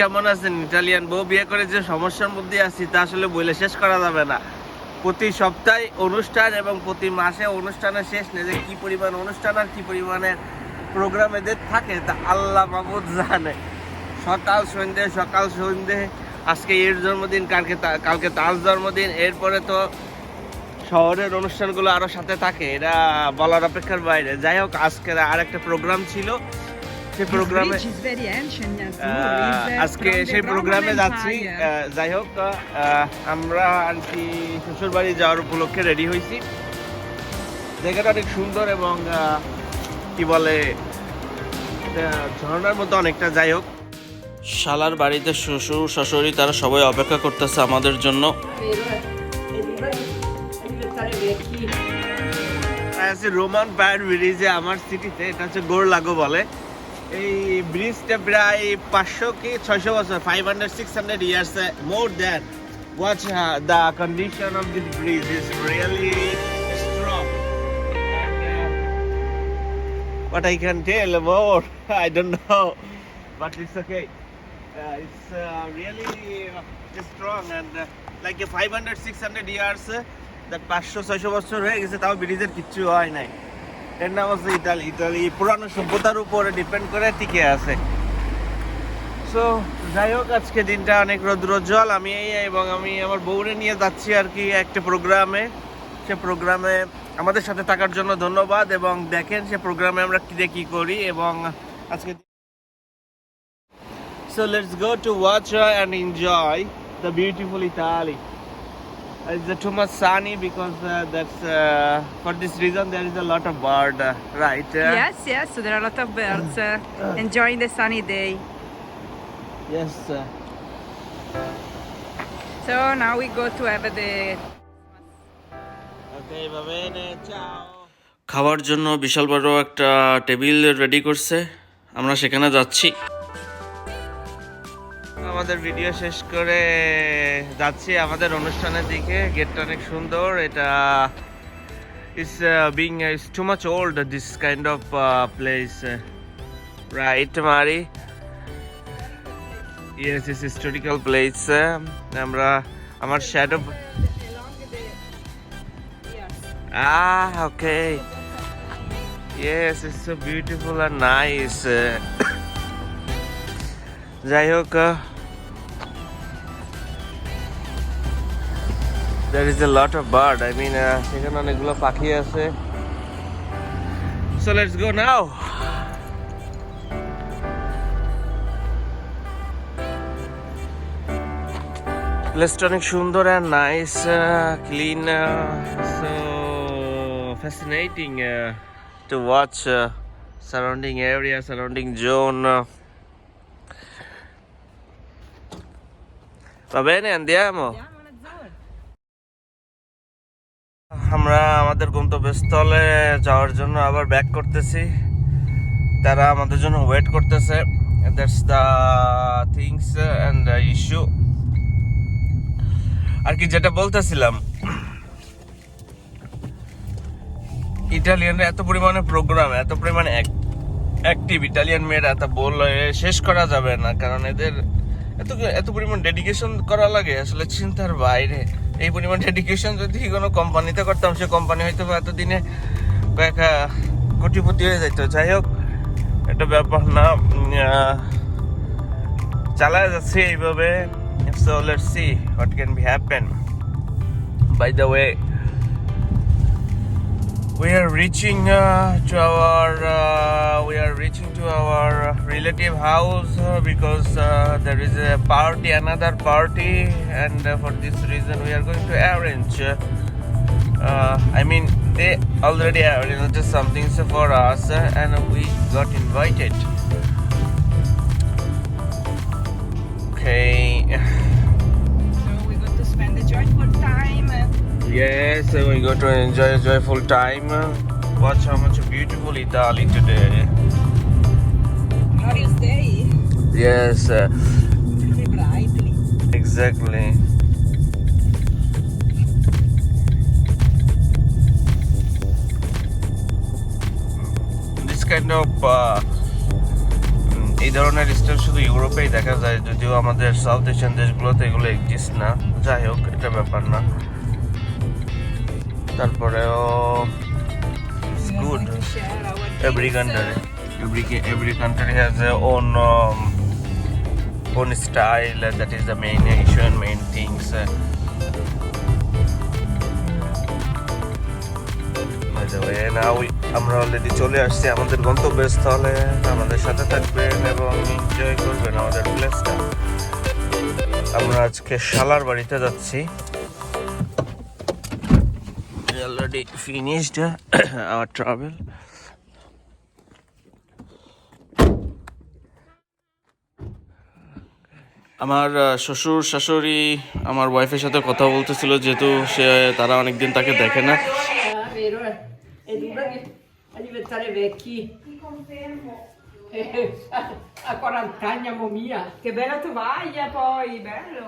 কেমন আছেন? ইটালিয়ান বউ বিয়ে করে যে সমস্যার মধ্যে আছি, তা আসলে বলে শেষ করা যাবে না। প্রতি সপ্তাহে অনুষ্ঠান এবং প্রতি মাসে অনুষ্ঠানের শেষ নেই, যে কী পরিমাণ অনুষ্ঠান আর কী পরিমাণের প্রোগ্রাম এদের থাকে, তা আল্লাহ মাহমুদ জানে। সকাল সন্ধ্যে সকাল সন্ধ্যে, আজকে এর জন্মদিন, কালকে কালকে তার জন্মদিন, এরপরে তো শহরের অনুষ্ঠানগুলো আরও সাথে থাকে এটা বলার অপেক্ষার বাইরে। যাই হোক আজকে আর একটা প্রোগ্রাম ছিল সেই প্রোগ্রামে uh, আজকে সেই প্রোগ্রামে যাচ্ছি। যাই হোক আমরা আর কি শ্বশুর বাড়ি যাওয়ার উপলক্ষে রেডি হয়েছি জায়গাটা অনেক সুন্দর এবং কি বলে ঝর্ণার মতো অনেকটা যাই হোক। শালার বাড়িতে শ্বশুর শাশুড়ি তারা সবাই অপেক্ষা করতেছে আমাদের জন্য। রোমান পায়ার ব্রিজে আমার সিটিতে এটা হচ্ছে গোড় লাগো বলে। এই ব্রিজটা প্রায় পাঁচশো কি ছয়শো বছর five hundred six hundred years more than watch the condition of this bridge is really strong But I can tell more. I don't know, but it's okay. Uh, it's uh, really uh, strong and uh, like a 500, 600 years. Uh, that পাঁচশো ছয়শো বছর হয়ে গেছে তাও ব্রিজের কিচ্ছু হয় নাই এর নাম হচ্ছে ইতালি ইতালি পুরানো সভ্যতার উপরে ডিপেন্ড করে টিকে আছে। সো যাই হোক, আজকে দিনটা অনেক রৌদ্রোজ্জ্বল। আমি এই এবং আমি আমার বউরে নিয়ে যাচ্ছি আর কি একটা প্রোগ্রামে। সে প্রোগ্রামে আমাদের সাথে থাকার জন্য ধন্যবাদ এবং দেখেন সে প্রোগ্রামে আমরা কী কি করি এবং আজকে so let's go to watch and enjoy the beautiful Italy It's uh, too much sunny because uh, that's uh, for this reason there is a lot of bird, uh, right? Uh, Yes, yes, so there are a lot of birds uh, enjoying the sunny day. Yes. Uh, So now we go to have the okay, va bene, ciao. খাওয়ার জন্য বিশাল বড় একটা table ready করছে আমরা সেখানে যাচ্ছি আমাদের video শেষ করে যাচ্ছি আমাদের অনুষ্ঠানের দিকে। গেটটা অনেক সুন্দর। এটা is being is too much old this kind of place right মারি ইয়েস ইস হিস্টোরিক্যাল প্লেস আমরা আমার shadow Ah, okay. Yes, it's so beautiful and nice. যাই হোক there is a lot of bird. I mean, uh, সেখানে অনেকগুলো পাখি আছে. So let's go now. প্লেসটা অনেক সুন্দর uh, uh, so fascinating uh, to watch uh, surrounding area, surrounding zone. Uh, Va bene, andiamo. আমরা আমাদের গন্তব্যস্থলে যাওয়ার জন্য আবার ব্যাক করতেছি। তারা আমাদের জন্য ওয়েট করতেছে। That's the things and the issue আর কি যেটা বলতেছিলাম, ইটালিয়ানরা এত পরিমাণে প্রোগ্রাম এত পরিমাণে অ্যাক্টিভ ইটালিয়ান মেয়েরা তা বললে শেষ করা যাবে না। কারণ এদের এত এত পরিমাণ ডেডিকেশন করা লাগে, আসলে চিন্তার বাইরে। এই পরিমাণ ডেডিকেশন যদি কোনো কোম্পানিতে করতাম সে কোম্পানি হয়তো এতদিনে কয়েক কোটিপতি হয়ে যেত যাই হোক একটা ব্যাপার না চালায় যাচ্ছে এইভাবে। See what can be happen by the way we are reaching uh, to our relative house uh, because uh, there is a party another party and uh, for this reason we are going to arrange uh, i mean they already arranged something for us uh, and we got invited okay So we got to spend a joyful time. Yes, uh, we got to enjoy a joyful time. Watch how much beautiful Italy today. Yes, uh, brightly. exactly. This kind of uh, mm, এই ধরনের style শুধু ইউরোপেই দেখা যায় যদিও আমাদের south Asian দেশগুলোতে এগুলো exist না যাই হোক এটা ব্যাপার না তারপরেও We are good. going to share our every uh, um, own style uh, that is the main issue and main things uh. now আমরা অলরেডি চলে আসছি আমাদের গন্তব্যস্থলে আমাদের সাথে থাকবেন এবং এনজয় করবেন আমাদের প্লেসটা আমরা আজকে শালার বাড়িতে যাচ্ছি অলরেডি ফিনিশড আওয়ার ট্রাভেল আমার শ্বশুর শাশুড়ি আমার ওয়াইফের সাথে কথা বলতেছিল যেহেতু সে তারা অনেকদিন তাকে দেখে না vero, è, è dura di, a diventare vecchi. A, a 40 anni, amo mia. Che bella tovaglia poi, bello.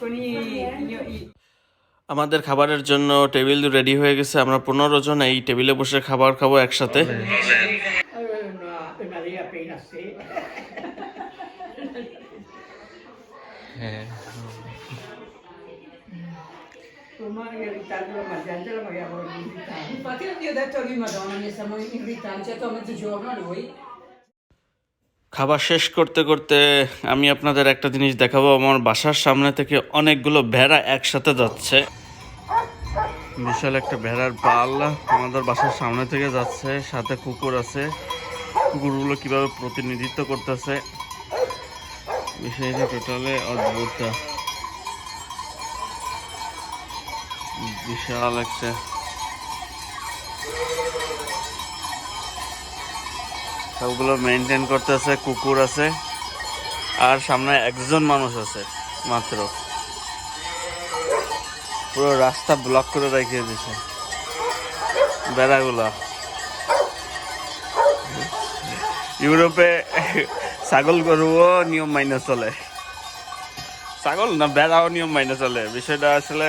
Con i, i- i- আমাদের খাবারের জন্য টেবিল রেডি হয়ে গেছে আমরা পনেরো জন এই টেবিলে বসে খাবার খাব একসাথে noi. খাবার শেষ করতে করতে আমি আপনাদের একটা জিনিস দেখাবো আমার বাসার সামনে থেকে অনেকগুলো ভেড়া একসাথে যাচ্ছে। বিশাল একটা ভেড়ার পাল আমাদের বাসার সামনে থেকে যাচ্ছে সাথে কুকুর আছে। কুকুরগুলো কীভাবে প্রতিনিধিত্ব করতেছে। বিষয়টা টোটালে অদ্ভুত। বিশাল একটা সবগুলো মেনটেন করতেছে, কুকুর আছে, আর সামনে একজন মানুষ আছে, মাত্র। পুরো রাস্তা ব্লক করে রেখে দিছে। বেড়াগুলো। ইউরোপে ছাগল গরুও নিয়ম মাইনে চলে ছাগল না বেড়াও নিয়ম মাইনে চলে বিষয়টা আসলে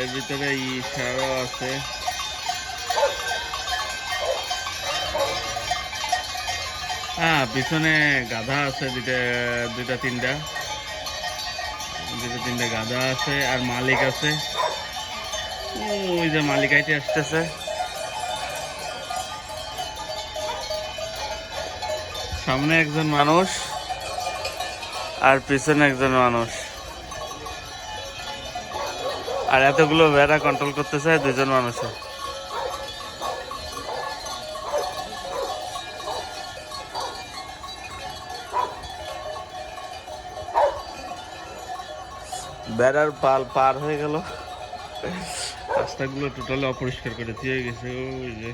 এর ভিতরে ইশারাও আছে। হ্যাঁ পিছনে গাধা আছে দুইটা দুইটা, তিনটা। দুইটা, তিনটা গাধা আছে আর মালিক আছে। ওই যে মালিক আইতে আসতেছে। সামনে একজন মানুষ আর পিছনে একজন মানুষ। আর এতগুলো ভেড়া কন্ট্রোল করতেছে দুজন মানুষে। বেড়ার পাল পার হয়ে গেল। রাস্তাগুলো টোটালি অপরিষ্কার করে দিয়ে গেছে, ওই যে।